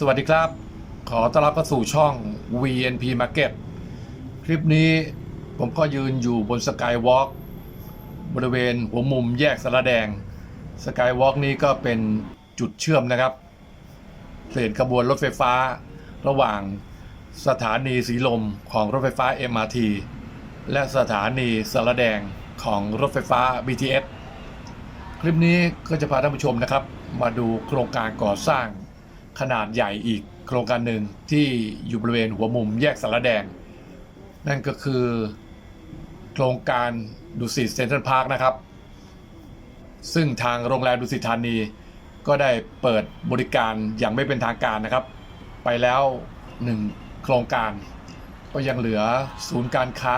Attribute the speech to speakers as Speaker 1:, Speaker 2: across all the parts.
Speaker 1: สวัสดีครับ ขอต้อนรับเข้าสู่ช่อง VNP Market คลิปนี้ผมก็ยืนอยู่บนสกายวอล์กบริเวณหัวมุมแยกสารแดงสกายวอล์กนี้ก็เป็นจุดเชื่อมนะครับเส้นขบวนรถไฟฟ้าระหว่างสถานีสีลมของรถไฟฟ้า MRT และสถานีสารแดงของรถไฟฟ้า BTS คลิปนี้ก็จะพาท่านผู้ชมนะครับ มาดูโครงการก่อสร้าง ขนาดใหญ่อีกโครงการหนึ่งที่อยู่บริเวณหัวมุมแยกสารแดง นั่นก็คือโครงการดุสิตเซ็นทรัลพาร์คนะครับ ซึ่งทางโรงแรมดุสิตธานี ก็ได้เปิดบริการอย่างไม่เป็นทางการนะครับ ไปแล้วหนึ่งโครงการ ก็ยังเหลือศูนย์การค้า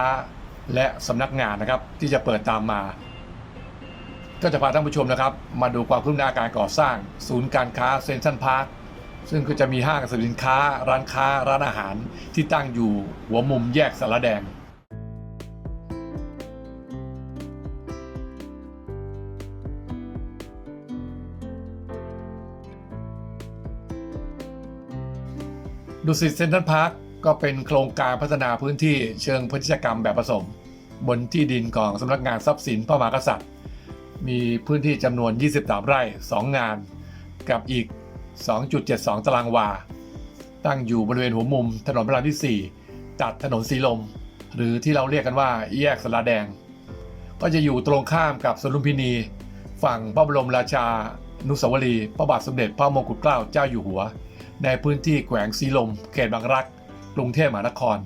Speaker 1: และสำนักงานนะครับ ที่จะเปิดตามมา ก็จะพาท่านผู้ชมนะครับ มาดูความคืบหน้าการก่อสร้าง ศูนย์การค้าเซ็นทรัลพาร์ค ซึ่งก็จะมีห้างสรรพสินค้า ร้านค้าร้านอาหารที่ตั้งอยู่หัวมุมแยกสารแดง ดุสิตเซ็นทรัลพาร์คก็เป็นโครงการพัฒนาพื้นที่เชิงพาณิกรรมแบบผสม บนที่ดินของสำนักงานทรัพย์สินพระมหากษัตริย์ มีพื้นที่จำนวน 23 ไร่ 2 งาน กับอีก 2.72 ตารางวา ตั้งอยู่บริเวณหัวมุมถนนพระรามที่ 4 ตัดถนนสีลม หรือที่เราเรียกกันว่าแยกสระแดง ก็จะอยู่ตรงข้ามกับสวนลุมพินี ฝั่งพระบรมราชา นุสาวรีย์พระบาทสมเด็จพระมงกุฎเกล้าเจ้าอยู่หัว ในพื้นที่แขวงสีลม เขตบางรัก กรุงเทพมหานคร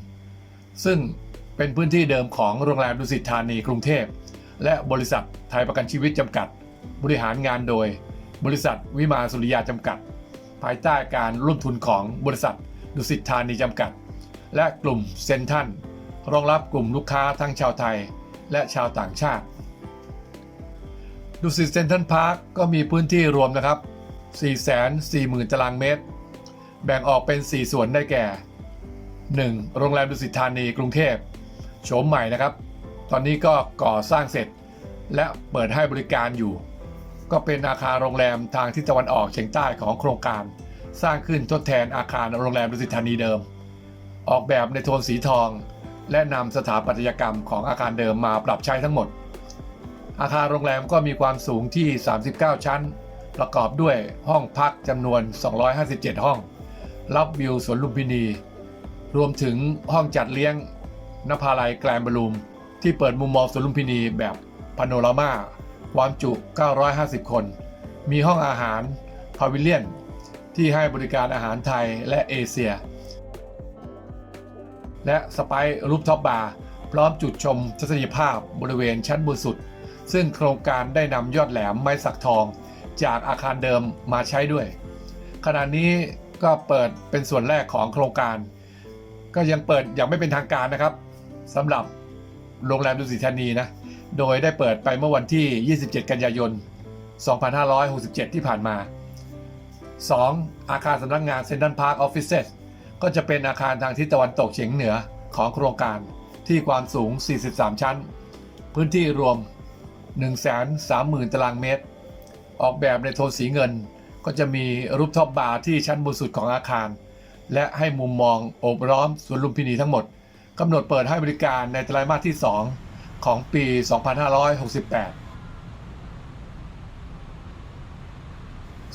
Speaker 1: ซึ่งเป็นพื้นที่เดิมของโรงแรมดุสิตธานีกรุงเทพ และบริษัทไทยประกันชีวิตจำกัด บริหารงานโดย บริษัทวิมาสุริยาจำกัด ภายใต้การร่วมทุนของบริษัทดุสิตธานีจำกัด และกลุ่มเซนทันรองรับกลุ่มลูกค้าทั้งชาวไทยและชาวต่างชาติดุสิตเซนทันพาร์คก็มีพื้นที่รวมนะครับ 440,000 ตารางเมตร แบ่งออกเป็น 4 ส่วนได้แก่ 1. โรงแรมดุสิตธานีกรุงเทพโฉมใหม่นะครับ ตอนนี้ก็ก่อสร้างเสร็จ และเปิดให้บริการอยู่ ก็เป็นอาคารโรงแรมทางทิศตะวันออกเฉียงใต้ของโครงการ สร้างขึ้นทดแทนอาคารโรงแรมดุสิตธานีเดิม ออกแบบในโทนสีทอง และนำสถาปัตยกรรมของอาคารเดิมมาปรับใช้ทั้งหมด อาคารโรงแรมก็มีความสูงที่ 39 ชั้น ประกอบด้วยห้องพักจำนวน 257 ห้อง รับวิวสวนลุมพินี รวมถึงห้องจัดเลี้ยงนภาลัยแกลนบลูมที่เปิดมุมมองสวนลุมพินีแบบพาโนรามา ความจุ 950 คน มีห้องอาหารพาวิเลียน ที่ให้บริการอาหารไทยและเอเชีย และสไปซ์รูปท็อปบาร์พร้อมจุดชมทัศนียภาพบริเวณชั้นบนสุด ซึ่งโครงการได้นำยอดแหลมไม้สักทอง จากอาคารเดิมมาใช้ด้วย ขณะนี้ก็เปิดเป็นส่วนแรกของโครงการ ก็ยังเปิดอย่างไม่เป็นทางการนะครับสำหรับโรงแรมดุสิตธานีนะ โดยได้เปิดไปเมื่อวันที่ 27 กันยายน 2567 ที่ผ่านมา 2. อาคารสำนักงานเซ็นทรัลพาร์คออฟฟิเซก็จะเป็นอาคารทางทิศตะวันตกเฉียงเหนือของโครงการที่ความสูง 43 ชั้น พื้นที่รวม 130,000 ตารางเมตร ออกแบบในโทนสีเงิน ก็จะมีรูปท็อปบาร์ที่ชั้นบนสุดของอาคาร และให้มุมมองโอบล้อมสวนลุมพินีทั้งหมดกำหนดเปิดให้บริการในไตรมาสที่ 2 ของปี 2568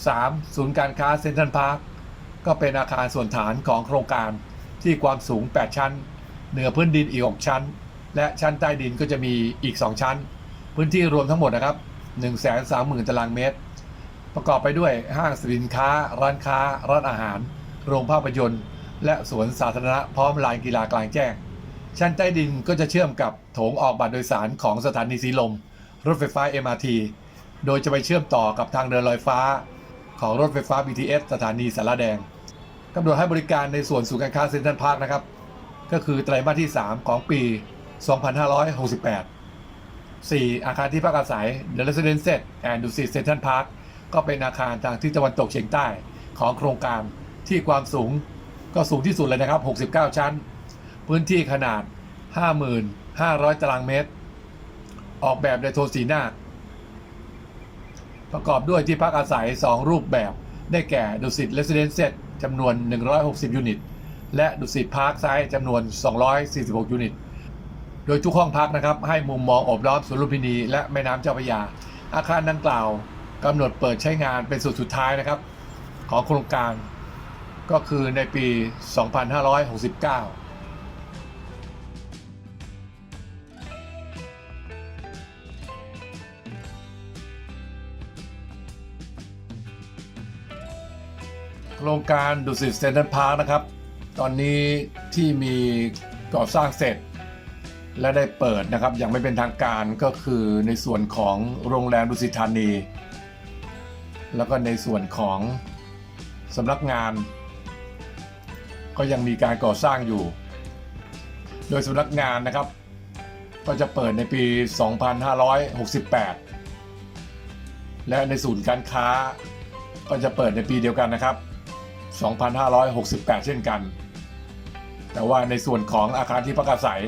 Speaker 1: 3. ศูนย์การค้าเซ็นทรัลพาร์คก็เป็นอาคารส่วนฐานของโครงการที่ความสูง 8 ชั้น เหนือพื้นดินอีก 6 ชั้น และชั้นใต้ดินก็จะมีอีก 2 ชั้น พื้นที่รวมทั้งหมดนะครับ 130,000 ตารางเมตร ประกอบไปด้วยห้างสินค้า ร้านค้า ร้านอาหาร โรงภาพยนตร์ และสวนสาธารณะพร้อมลานกีฬากลางแจ้ง ชั้นใต้ดินก็จะเชื่อมกับโถงออกบัตรโดยสารของสถานีสีลม รถไฟฟ้า MRT โดยจะไปเชื่อมต่อกับทางเดินลอยฟ้า ของรถไฟฟ้า BTS สถานีสารแดงกำหนดให้บริการในส่วนศูนย์การค้าเซ็นทรัลพาร์คนะครับ ก็คือไตรมาสที่ 3 ของปี 2568 4. อาคารที่พักอาศัย The Residence and Dusit Central Park ก็เป็นอาคารทางทิศตะวันตกเฉียงใต้ของโครงการที่ความสูงก็สูงที่สุดเลยนะครับ 69 ชั้น พื้นที่ขนาด 5,500 ตารางเมตร ออกแบบในโทนสีหน้าประกอบด้วยที่พักอาศัย 2 รูปแบบ ได้แก่ดุสิตเลสเดนเซตจำนวน 160 ยูนิต และดุสิตพาร์คไซด์จำนวน 246 ยูนิต โดยทุกห้องพักนะครับ ให้มุมมองอบล้อมสวนลุมพินี และแม่น้ำเจ้าพระยา อาคารดังกล่าวกำหนดเปิดใช้งานเป็นสุดสุดท้ายนะครับ ของโครงการก็คือในปี 2569 โครงการดุสิตเซ็นทรัลพาร์คนะครับ ตอนนี้ที่มีก่อสร้างเสร็จ และได้เปิดนะครับอย่างไม่เป็นทางการก็คือในส่วนของโรงแรมดุสิตธานี แล้วก็ในส่วนของสำนักงาน ก็ยังมีการก่อสร้างอยู่ โดยสำนักงานนะครับ ก็จะเปิดในปี 2568 และในศูนย์การค้าก็จะเปิดในปีเดียวกันนะครับ 2568 เช่นกัน แต่ว่าในส่วนของอาคารที่พักอาศัย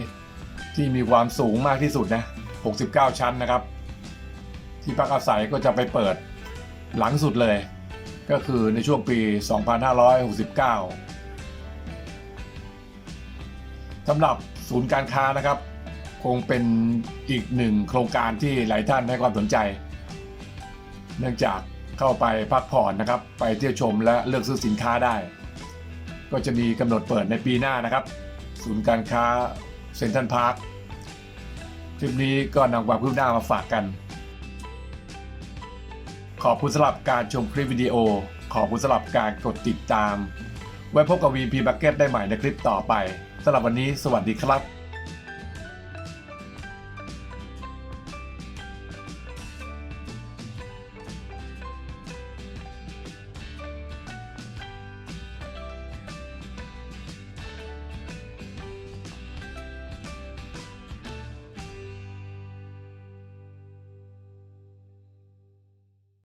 Speaker 1: ที่มีความสูงมากที่สุดนะ 69 ชั้นนะครับ ที่พักอาศัยก็จะไปเปิดหลังสุดเลย ก็คือในช่วงปี 2569สำหรับศูนย์การค้านะครับ คงเป็นอีกหนึ่งโครงการที่หลายท่านให้ความสนใจ เนื่องจาก เข้าไปพักผ่อนนะครับ ไปเที่ยวชมและเลือกซื้อสินค้าได้ ก็จะมีกำหนดเปิดในปีหน้านะครับ ศูนย์การค้าเซ็นทรัลพาร์คคลิปนี้ก็นำความคืบหน้ามาฝากกัน ขอบคุณสำหรับการชมคลิปวิดีโอ ขอบคุณสำหรับการกดติดตาม ไว้พบกับ VP Bucket ได้ใหม่ในคลิปต่อไปสำหรับวันนี้สวัสดีครับ